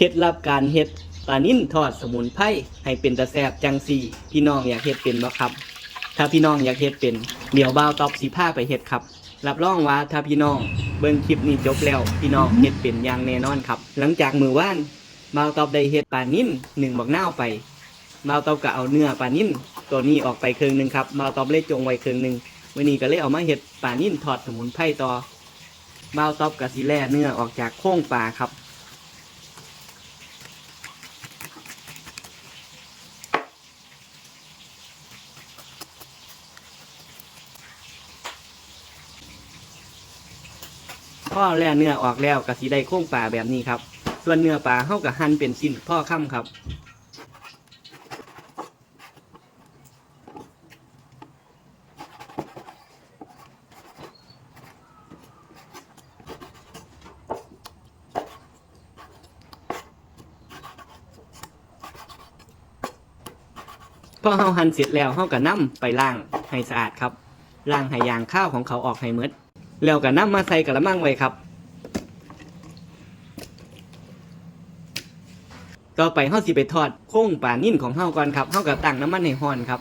เคล็ดลับการเฮ็ดปลานิ่นทอดสมุนไพรให้เป็นตะแซบจังสี่ พี่น้องอยากเฮ็ดเป็นบ่ครับ ถ้าพี่น้องอยากเฮ็ดเป็นเดี๋ยวบ่าวตอบสิพาไปเฮ็ดครับ รับรองว่าถ้าพี่น้องเบิ่งคลิปนี้จบแล้ว พี่น้องเฮ็ดเป็นอย่างแน่นอนครับ หลังจากมือว่านบ่าวตอบได้เฮ็ดปลานิ่นหนึ่งบักนาไปบ่าวตอบก็เอาเนื้อปลานิ่นตัวนี้ออกไปครึ่งหนึงครับบ่าวตอบเลยจงไว้ครึ่งหนึงวันนี้ก็เลยเอามาเฮ็ดปลานิ่นทอดสมุนไพรต่อบ่าวตอบก็สิแล่เนื้อออกจากโครงปลาครับ อแล่เนื้อออกแล้วก็สีได้โค้งปลาแบบนี้ครับ ส่วนเนื้อปลาเข้ากับหั่นเป็นชิ้นพ่อค่ำครับพอเฮาหั่นเสร็จแล้วเฮาก็นำไปล้างให้สะอาดครับล้างให้ยางข้าวของเขาออกให้หมด แล้วก็นำมาใส่กระมังไว้ครับ ต่อไปเฮาสิไปทอดโค้งปลานิ่นของเฮาก่อนครับเฮาก็ตั้งน้ำมันให้ร้อนครับ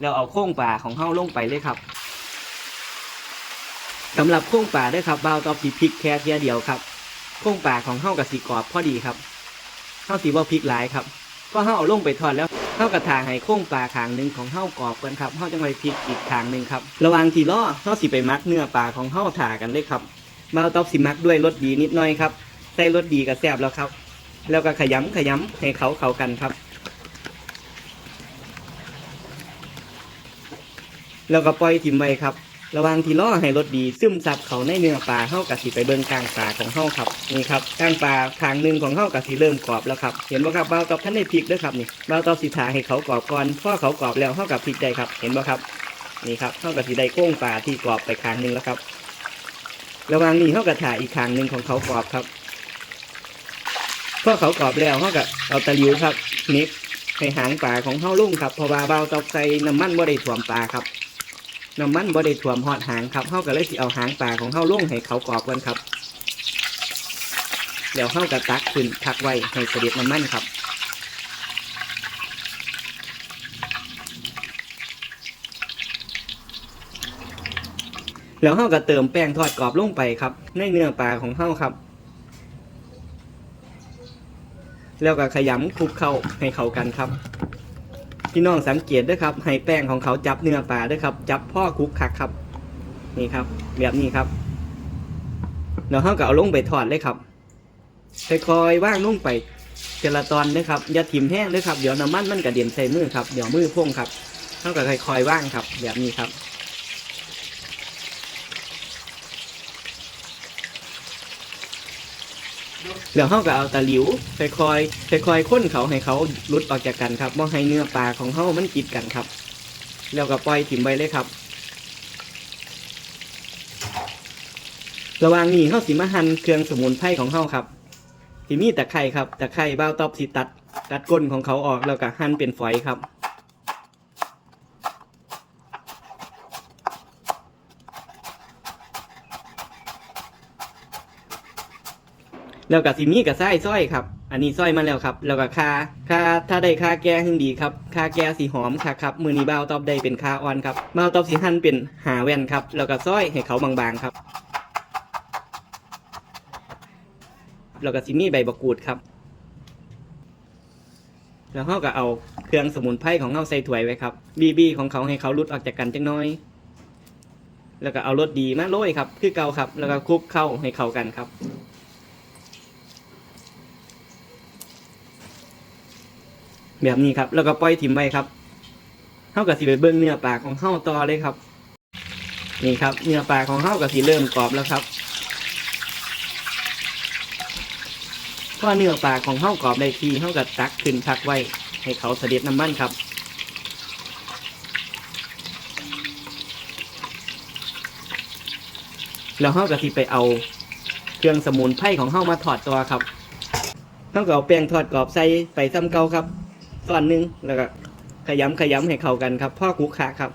แล้วเอาโค้งปลาของเฮาลงไปเลยครับสำหรับโค้งปลาด้วยครับบ่าวตอบสีพริกแค่เทียเดียวครับโค้งปลาของเฮากับสีกรอบพอดีครับเฮาสีว่าพริกหลายครับพอเฮาเอาลงไปทอดแล้ว เท้ากระทางให้โค้งปลาขางหนึ่งของเท้ากรอบกันครับเท้าจังไรพริกอีกขางหนึ่งครับระหว่างที่ล่อเท้าสิไปมักเนื้อปลาของเท้าถากันเลยครับมาเอาตอบสิมักด้วยรสดีนิดหน่อยครับใส่รสดีกับแซ่บแล้วครับ แล้วก็ขยำขยำให้เขาเข้ากันครับ แล้วก็ปล่อยทิมไว้ครับ ระหว่างที่ล่อให้รสดีซึมซับเขาในเนื้อปลาเข้ากับสีไปเบิ่งกลางปลาของเท่าครับนี่ครับกลางปลาทางหนึ่งของเท่ากับสีเริ่มกรอบแล้วครับเห็นบ่ครับเบาตอบท่านในพริกด้วยครับนี่เบาตอบสีถาให้เขากรอบก่อนพอเขากรอบแล้วเท่ากับพริกได้ครับ เห็นบ่ครับนี่ครับเท่ากับสีได้โก้งปลาที่กรอบไปคางหนึ่งแล้วครับ ระหว่างนี้เท่ากับถ่าอีกคางหนึ่งของเขากรอบครับพอเขากรอบแล้วเท่ากับเอาตะลิวครับนิกให้หางปลาของเท่าลุ่งครับเพราะว่าเบาตอบใส่น้ำมันบ่ได้ถ่วมปลาครับ น้ำมันบ่ได้ถ่วมหอดหางครับเฮาก็เลยสิเอาหางปลาของเฮาลงให้เขากรอบกันครับเดี๋ยวเฮาก็ตักขึ้นพักไว้ให้เสด็จน้ำมันครับแล้วเฮาก็เติมแป้งทอดกรอบลงไปครับ ในเนื้อปลาของเฮาครับ แล้วก็ขยำคลุกเข้าให้เข้ากันครับ พี่น้องสังเกตด้วยครับให้แป้งของเขาจับเนื้อปลาด้วยครับ จับพ่อคุกคักครับ นี่ครับ แบบนี้ครับเดี๋ยวเขาก็เอาลงไปทอดเลยครับค่อยๆว่างลงไปเจลาตอนนะครับอย่าถิ่มแห้งเลยครับเดี๋ยวน้ำมันมันกระเด็นใส่มือครับเดี๋ยวมือพุ่งครับเขาก็ค่อยๆว่างครับ แบบนี้ครับ เดี๋ยวเขาก็เอาตะหลิวค่อยๆค่อยๆค้นเขาให้เขาหลุดออกจากกันครับบ่ให้เนื้อปลาของเขามันกิดกันครับ แล้วก็ปล่อยถิ่มไว้เลยครับ ระหว่างนี้เขาสิมาหั่นเครื่องสมุนไพรของเขาครับที่มีตะไคร่ครับตะไคร่บ้าวตอบสิตัดตัดก้นของเขาออกแล้วก็หั่นเป็นฝอยครับ แล้วก็สิมีกับไส้สร้อยครับ อันนี้สร้อยมาแล้วครับ แล้วก็คาคาถ้าได้คาแก่หึงดีครับคาแก่สีหอมค่ะครับ มือนี้บ่าวตอบได้เป็นคาอ่อนครับบ่าวตอบสีหั่นเป็นหาแว่นครับ แล้วก็สร้อยให้เขาบางๆครับ แล้วก็สิมีใบบักกูดครับ แล้วเขาก็เอาเครื่องสมุนไพรของเขาใส่ถ้วยไว้ครับบีบีของเขาให้เขาลุดออกจากกันจังน้อย แล้วก็เอารสดีมาโรยครับ คือเกาครับ แล้วก็คลุกเข้าให้เข้ากันครับ แบบนี้ครับ แล้วก็ปล่อยถิ่มไว้ครับเท่ากับสีไปเบิ้งเนื้อปลาของเท่าต่อเลยครับ นี่ครับ เนื้อปลาของเท่ากับสีเริ่มกรอบแล้วครับพอเนื้อปลาของเท่ากรอบได้ทีเท่ากับตักขึ้นพักไว้ ให้เขาเสด็จน้ำมันครับ แล้วเท่ากับสีไปเอาเครื่องสมุนไพรของเท่ามาถอดตัวครับเท่ากับเอาแป้งทอดกรอบใส่ไปซ้ำเก่าครับ ส่วนหนึ่งแล้วก็ขยำขยำให้เข้ากันครับพ่อคุกคะครับ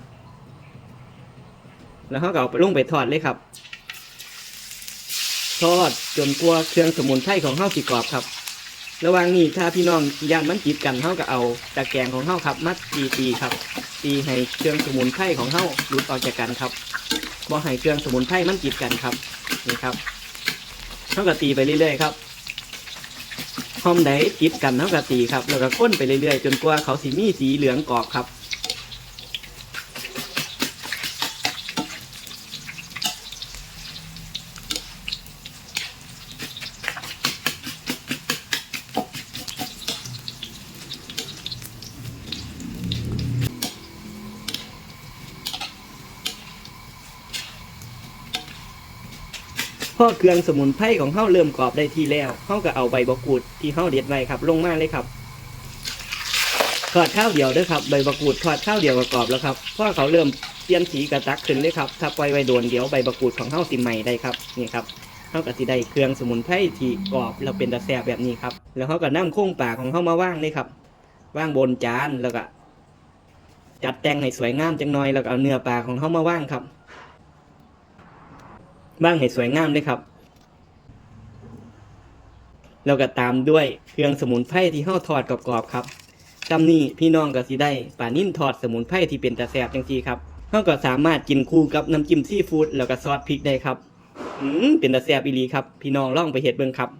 แล้วเขาก็เอาไปลงไปทอดเลยครับ ทอดจนกลัวเครื่องสมุนไพรของเฮาสิกรอบครับ ระหว่างนี้ถ้าพี่น้องย่านมันติดกันเฮาก็เอาตะแกรงของเฮาครับมาตีตีครับ ตีให้เครื่องสมุนไพรของเฮาหลุดออกจากกันครับบ่ให้เครื่องสมุนไพรมันติดกันครับนี่ครับเฮาก็ตีไปเรื่อยๆครับ หอมใดติดกันเท่าก็ตีครับ แล้วก็ก้นไปเรื่อยๆ จนกว่าเขาสีมีสีเหลืองกรอบครับ พอเครื่องสมุนไพรของเฮาเริ่มกรอบได้ที่แล้วเฮาก็เอาใบบักกูดที่เฮาเด็ดไว้ครับลงมาเลยครับทอดข้าวเดียวด้อครับใบบักกูดทอดข้าวเดียวกรอบแล้วครับเพราะเขาเริ่มเปลี่ยนสีกระตักขึ้นเลยครับถ้าปล่อยไว้โดนเดี๋ยวใบบักกูดของเฮาสิใหม่ได้ครับนี่ครับเฮาก็สิได้เครื่องสมุนไพรที่กรอบแล้วเป็นตะแซ่บแบบนี้ครับแล้วเฮาก็นำโค้งปากของเฮามาว่างเลยครับว่างบนจานแล้วก็จัดแต่งให้สวยงามจังหน่อยแล้วก็เอาเนื้อปลาของเฮามาว่างครับ บ้างให้สวยงามเลยครับแล้วก็ตามด้วยเครื่องสมุนไพรที่เฮาทอดกรอบๆครับจำนี้พี่น้องก็สิได้ปลานิ่นทอดสมุนไพรที่เป็นตาแสบจังซี่ครับเฮาก็สามารถกินคู่กับน้ำจิ้มซีฟู้ดแล้วก็ซอสพริกได้ครับอืมเป็นตาแสบอีหลีครับ พี่น้องลองไปเฮ็ดเบิ่งครับ